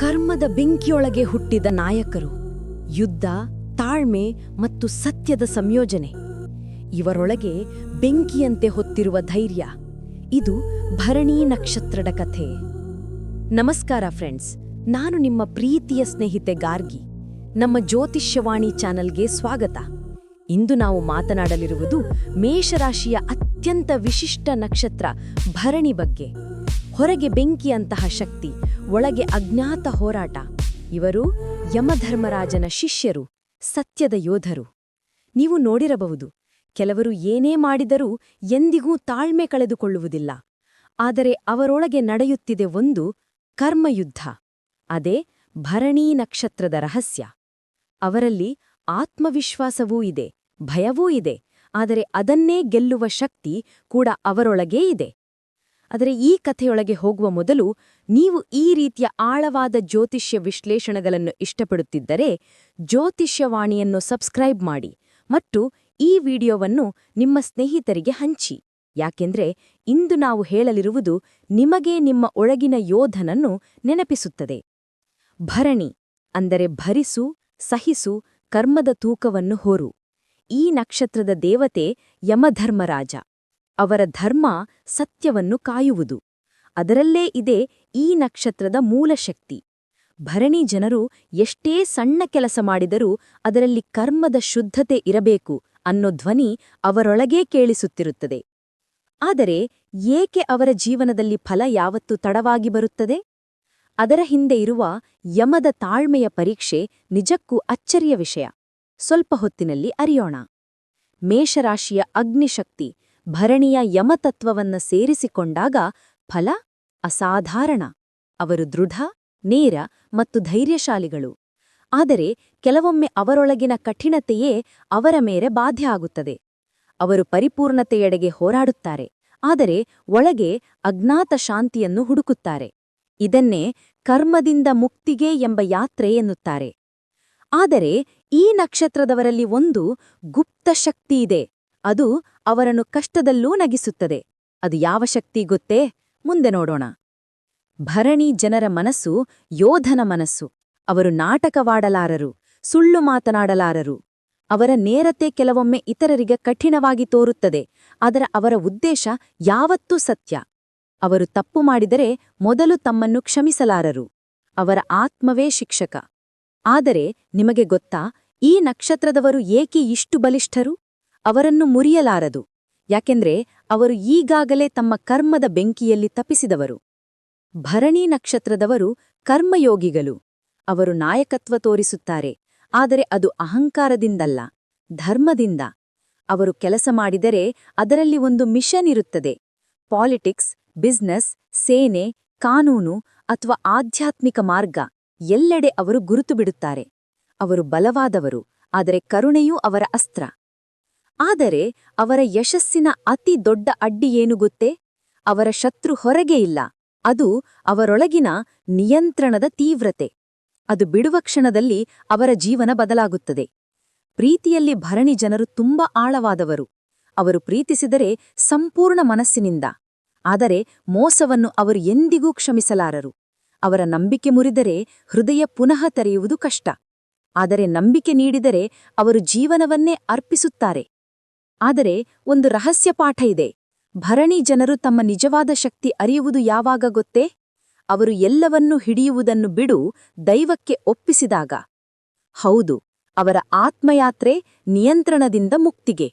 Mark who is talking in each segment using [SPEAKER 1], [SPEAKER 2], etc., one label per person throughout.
[SPEAKER 1] ಕರ್ಮದ ಬೆಂಕಿಯೊಳಗೆ ಹುಟ್ಟಿದ ನಾಯಕರು, ಯುದ್ಧ, ತಾಳ್ಮೆ ಮತ್ತು ಸತ್ಯದ ಸಂಯೋಜನೆ. ಇವರೊಳಗೆ ಬೆಂಕಿಯಂತೆ ಹೊತ್ತಿರುವ ಧೈರ್ಯ, ಇದು ಭರಣಿ ನಕ್ಷತ್ರದ ಕಥೆ. ನಮಸ್ಕಾರ ಫ್ರೆಂಡ್ಸ್, ನಾನು ನಿಮ್ಮ ಪ್ರೀತಿಯ ಸ್ನೇಹಿತೆ ಗಾರ್ಗಿ. ನಮ್ಮ ಜ್ಯೋತಿಷ್ಯವಾಣಿ ಚಾನೆಲ್ಗೆ ಸ್ವಾಗತ. ಇಂದು ನಾವು ಮಾತನಾಡಲಿರುವುದು ಮೇಷರಾಶಿಯ ಅತ್ಯಂತ ವಿಶಿಷ್ಟ ನಕ್ಷತ್ರ ಭರಣಿ ಬಗ್ಗೆ. ಹೊರಗೆ ಬೆಂಕಿಯಂತಹ ಶಕ್ತಿ, ಒಳಗೆ ಅಜ್ಞಾತ ಹೋರಾಟ. ಇವರು ಯಮಧರ್ಮರಾಜನ ಶಿಷ್ಯರು, ಸತ್ಯದ ಯೋಧರು. ನೀವು ನೋಡಿರಬಹುದು, ಕೆಲವರು ಏನೇ ಮಾಡಿದರೂ ಎಂದಿಗೂ ತಾಳ್ಮೆ ಕಳೆದುಕೊಳ್ಳುವುದಿಲ್ಲ. ಆದರೆ ಅವರೊಳಗೆ ನಡೆಯುತ್ತಿದೆ ಒಂದು ಕರ್ಮಯುದ್ಧ. ಅದೇ ಭರಣೀ ನಕ್ಷತ್ರದ ರಹಸ್ಯ. ಅವರಲ್ಲಿ ಆತ್ಮವಿಶ್ವಾಸವೂ ಇದೆ, ಭಯವೂ ಇದೆ, ಆದರೆ ಅದನ್ನೇ ಗೆಲ್ಲುವ ಶಕ್ತಿ ಕೂಡ ಅವರೊಳಗೇ ಇದೆ. ಆದರೆ ಈ ಕಥೆಯೊಳಗೆ ಹೋಗುವ ಮೊದಲು ನೀವು ಈ ರೀತಿಯ ಆಳವಾದ ಜ್ಯೋತಿಷ್ಯ ವಿಶ್ಲೇಷಣೆಗಳನ್ನು ಇಷ್ಟಪಡುತ್ತಿದ್ದರೆ ಜ್ಯೋತಿಷ್ಯವಾಣಿಯನ್ನು ಸಬ್ಸ್ಕ್ರೈಬ್ ಮಾಡಿ ಮತ್ತು ಈ ವಿಡಿಯೋವನ್ನು ನಿಮ್ಮ ಸ್ನೇಹಿತರಿಗೆ ಹಂಚಿ. ಯಾಕೆಂದ್ರೆ ಇಂದು ನಾವು ಹೇಳಲಿರುವುದು ನಿಮಗೆ ನಿಮ್ಮ ಒಳಗಿನ ಯೋಧನನ್ನು ನೆನಪಿಸುತ್ತದೆ. ಭರಣಿ ಅಂದರೆ ಭರಿಸು, ಸಹಿಸು, ಕರ್ಮದ ತೂಕವನ್ನು ಹೊರು. ಈ ನಕ್ಷತ್ರದ ದೇವತೆ ಯಮಧರ್ಮರಾಜ. ಅವರ ಧರ್ಮ ಸತ್ಯವನ್ನು ಕಾಯುವುದು. ಅದರಲ್ಲೇ ಇದೆ ಈ ನಕ್ಷತ್ರದ ಮೂಲಶಕ್ತಿ ಭರಣಿ ಜನರು ಎಷ್ಟೇ ಸಣ್ಣ ಕೆಲಸ ಮಾಡಿದರೂ ಅದರಲ್ಲಿ ಕರ್ಮದ ಶುದ್ಧತೆ ಇರಬೇಕು ಅನ್ನೋ ಧ್ವನಿ ಅವರೊಳಗೇ ಕೇಳಿಸುತ್ತಿರುತ್ತದೆ. ಆದರೆ ಏಕೆ ಅವರ ಜೀವನದಲ್ಲಿ ಫಲ ಯಾವತ್ತೂ ತಡವಾಗಿ ಬರುತ್ತದೆ? ಅದರ ಹಿಂದೆ ಇರುವ ಯಮದ ತಾಳ್ಮೆಯ ಪರೀಕ್ಷೆ ನಿಜಕ್ಕೂ ಅಚ್ಚರಿಯ ವಿಷಯ. ಸ್ವಲ್ಪ ಹೊತ್ತಿನಲ್ಲಿ ಅರಿಯೋಣ. ಮೇಷರಾಶಿಯ ಅಗ್ನಿಶಕ್ತಿ ಭರಣಿಯ ಯಮತತ್ವವನ್ನ ಸೇರಿಸಿಕೊಂಡಾಗ ಫಲ ಅಸಾಧಾರಣ. ಅವರು ದೃಢ, ನೇರ ಮತ್ತು ಧೈರ್ಯಶಾಲಿಗಳು. ಆದರೆ ಕೆಲವೊಮ್ಮೆ ಅವರೊಳಗಿನ ಕಠಿಣತೆಯೇ ಅವರ ಮೇಲೆ ಬಾಧ್ಯ ಆಗುತ್ತದೆ. ಅವರು ಪರಿಪೂರ್ಣತೆಯೆಡೆಗೆ ಹೋರಾಡುತ್ತಾರೆ, ಆದರೆ ಒಳಗೆ ಅಜ್ಞಾತ ಶಾಂತಿಯನ್ನು ಹುಡುಕುತ್ತಾರೆ. ಇದನ್ನೇ ಕರ್ಮದಿಂದ ಮುಕ್ತಿಗೆ ಎಂಬ ಯಾತ್ರೆ ಎನ್ನುತ್ತಾರೆ. ಆದರೆ ಈ ನಕ್ಷತ್ರದವರಲ್ಲಿ ಒಂದು ಗುಪ್ತ ಶಕ್ತಿ ಅದು ಅವರನ್ನು ಕಷ್ಟದಲ್ಲೂ ನಗಿಸುತ್ತದೆ. ಅದು ಯಾವ ಶಕ್ತಿ ಗೊತ್ತೇ? ಮುಂದೆ ನೋಡೋಣ. ಭರಣಿ ಜನರ ಮನಸ್ಸು ಯೋಧನ ಮನಸ್ಸು. ಅವರು ನಾಟಕವಾಡಲಾರರು, ಸುಳ್ಳು ಮಾತನಾಡಲಾರರು. ಅವರ ನೇರತೆ ಕೆಲವೊಮ್ಮೆ ಇತರರಿಗೆ ಕಠಿಣವಾಗಿ ತೋರುತ್ತದೆ. ಆದರೆ ಅವರ ಉದ್ದೇಶ ಯಾವತ್ತೂ ಸತ್ಯ. ಅವರು ತಪ್ಪು ಮಾಡಿದರೆ ಮೊದಲು ತಮ್ಮನ್ನು ಕ್ಷಮಿಸಲಾರರು. ಅವರ ಆತ್ಮವೇ ಶಿಕ್ಷಕ. ಆದರೆ ನಿಮಗೆ ಗೊತ್ತಾ, ಈ ನಕ್ಷತ್ರದವರು ಏಕೆ ಇಷ್ಟು ಬಲಿಷ್ಠರು? ಅವರನ್ನು ಮುರಿಯಲಾರದು. ಯಾಕೆಂದ್ರೆ ಅವರು ಈಗಾಗಲೇ ತಮ್ಮ ಕರ್ಮದ ಬೆಂಕಿಯಲ್ಲಿ ತಪ್ಪಿಸಿದವರು. ಭರಣಿ ನಕ್ಷತ್ರದವರು ಕರ್ಮಯೋಗಿಗಳು. ಅವರು ನಾಯಕತ್ವ ತೋರಿಸುತ್ತಾರೆ. ಆದರೆ ಅದು ಅಹಂಕಾರದಿಂದಲ್ಲ, ಧರ್ಮದಿಂದ. ಅವರು ಕೆಲಸ ಮಾಡಿದರೆ ಅದರಲ್ಲಿ ಒಂದು ಮಿಷನ್ ಇರುತ್ತದೆ. ಪಾಲಿಟಿಕ್ಸ್, ಬಿಸ್ನೆಸ್, ಸೇನೆ, ಕಾನೂನು ಅಥವಾ ಆಧ್ಯಾತ್ಮಿಕ ಮಾರ್ಗ, ಎಲ್ಲೆಡೆ ಅವರು ಗುರುತು ಬಿಡುತ್ತಾರೆ. ಅವರು ಬಲವಾದವರು, ಆದರೆ ಕರುಣೆಯೂ ಅವರ ಅಸ್ತ್ರ. ಆದರೆ ಅವರ ಯಶಸ್ಸಿನ ಅತಿ ದೊಡ್ಡ ಅಡ್ಡಿ ಏನು ಗೊತ್ತೇ? ಅವರ ಶತ್ರು ಹೊರಗೆ ಇಲ್ಲ. ಅದು ಅವರೊಳಗಿನ ನಿಯಂತ್ರಣದ ತೀವ್ರತೆ. ಅದು ಬಿಡುವ ಕ್ಷಣದಲ್ಲಿ ಅವರ ಜೀವನ ಬದಲಾಗುತ್ತದೆ. ಪ್ರೀತಿಯಲ್ಲಿ ಭರಣಿ ಜನರು ತುಂಬ ಆಳವಾದವರು. ಅವರು ಪ್ರೀತಿಸಿದರೆ ಸಂಪೂರ್ಣ ಮನಸ್ಸಿನಿಂದ. ಆದರೆ ಮೋಸವನ್ನು ಅವರು ಎಂದಿಗೂ ಕ್ಷಮಿಸಲಾರರು. ಅವರ ನಂಬಿಕೆ ಮುರಿದರೆ ಹೃದಯ ಪುನಃ ತೆರೆಯುವುದು ಕಷ್ಟ. ಆದರೆ ನಂಬಿಕೆ ನೀಡಿದರೆ ಅವರು ಜೀವನವನ್ನೇ ಅರ್ಪಿಸುತ್ತಾರೆ. ಆದರೆ ಒಂದು ರಹಸ್ಯ ಪಾಠ ಇದೆ. ಭರಣಿ ಜನರು ತಮ್ಮ ನಿಜವಾದ ಶಕ್ತಿ ಅರಿಯುವುದು ಯಾವಾಗ ಗೊತ್ತೇ? ಅವರು ಎಲ್ಲವನ್ನೂ ಹಿಡಿಯುವುದನ್ನು ಬಿಡು, ದೈವಕ್ಕೆ ಒಪ್ಪಿಸಿದಾಗ. ಹೌದು, ಅವರ ಆತ್ಮಯಾತ್ರೆ ನಿಯಂತ್ರಣದಿಂದ ಮುಕ್ತಿಗೆ.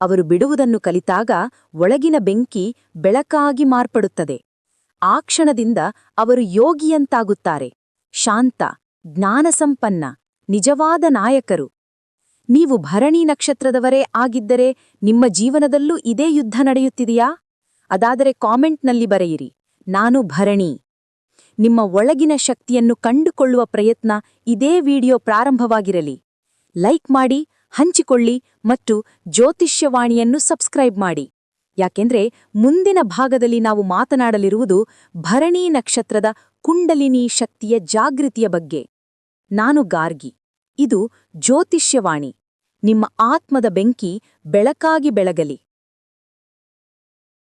[SPEAKER 1] ಅವರು ಬಿಡುವುದನ್ನು ಕಲಿತಾಗ ಒಳಗಿನ ಬೆಂಕಿ ಬೆಳಕಾಗಿ ಮಾರ್ಪಡುತ್ತದೆ. ಆ ಕ್ಷಣದಿಂದ ಅವರು ಯೋಗಿಯಂತಾಗುತ್ತಾರೆ. ಶಾಂತ, ಜ್ಞಾನಸಂಪನ್ನ, ನಿಜವಾದ ನಾಯಕರು. ನೀವು ಭರಣಿ ನಕ್ಷತ್ರದವರೇ ಆಗಿದ್ದರೆ ನಿಮ್ಮ ಜೀವನದಲ್ಲೂ ಇದೇ ಯುದ್ಧ ನಡೆಯುತ್ತಿದೆಯಾ? ಅದಾದರೆ ಕಾಮೆಂಟ್ನಲ್ಲಿ ಬರೆಯಿರಿ. ನಾನು ಭರಣಿ. ನಿಮ್ಮ ಒಳಗಿನ ಶಕ್ತಿಯನ್ನು ಕಂಡುಕೊಳ್ಳುವ ಪ್ರಯತ್ನ ಇದೇ ವಿಡಿಯೋ ಪ್ರಾರಂಭವಾಗಿರಲಿ. ಲೈಕ್ ಮಾಡಿ, ಹಂಚಿಕೊಳ್ಳಿ ಮತ್ತು ಜ್ಯೋತಿಷ್ಯವಾಣಿಯನ್ನು ಸಬ್ಸ್ಕ್ರೈಬ್ ಮಾಡಿ. ಯಾಕೆಂದ್ರೆ ಮುಂದಿನ ಭಾಗದಲ್ಲಿ ನಾವು ಮಾತನಾಡಲಿರುವುದು ಭರಣಿ ನಕ್ಷತ್ರದ ಕುಂಡಲಿನಿ ಶಕ್ತಿಯ ಜಾಗೃತಿಯ ಬಗ್ಗೆ. ನಾನು ಗಾರ್ಗಿ. ಇದು ಜ್ಯೋತಿಷ್ಯವಾಣಿ. ನಿಮ್ಮ ಆತ್ಮದ ಬೆಂಕಿ ಬೆಳಕಾಗಿ ಬೆಳಗಲಿ.